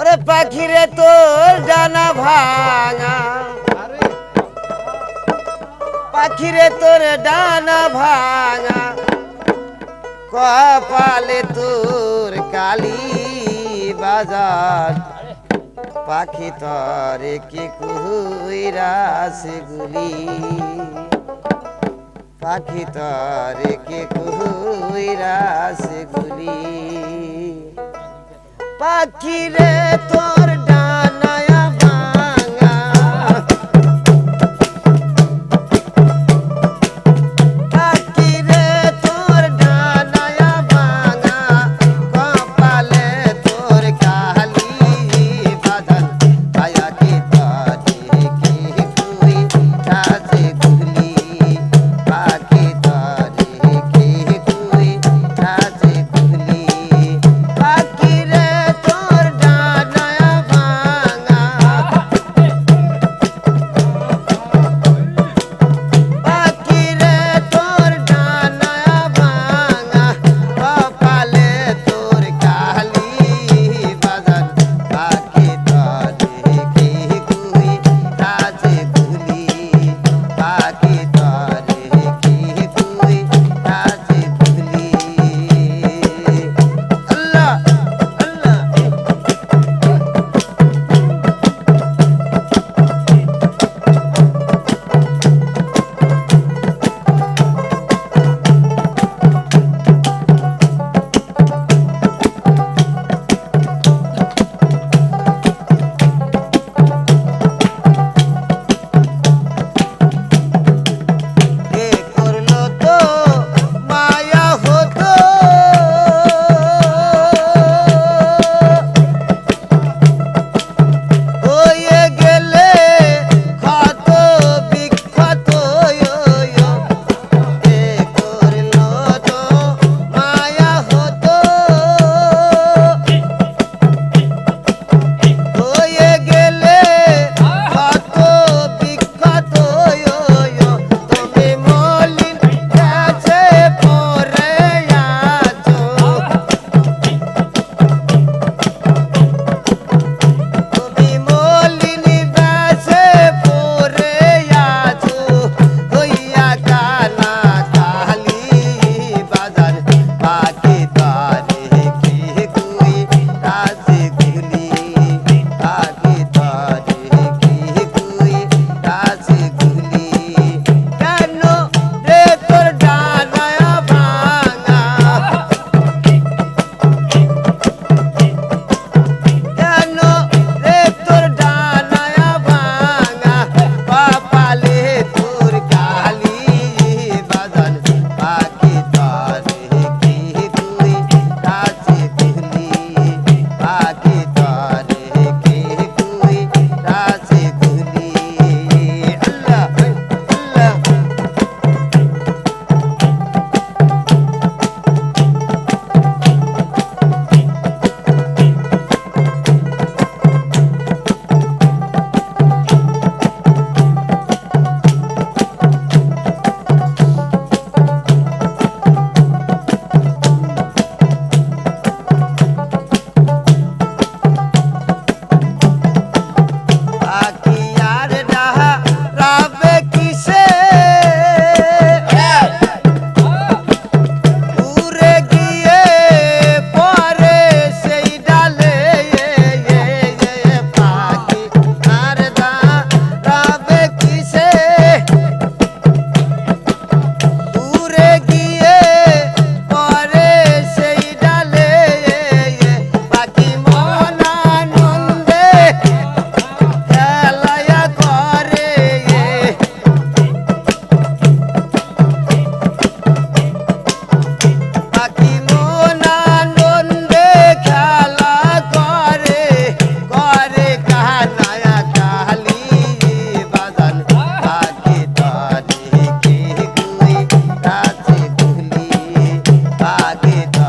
ওরে পাখিরে তোর ডানা ভাঙা। পাখিরে তোর ডানা ভাঙা। কপালে তোর কালী বাজার। পাখি তরে কে কুহুইরাস গুলি। পাখি তরে কে কুহুইরাস পাখিরে তোর Bye. Bate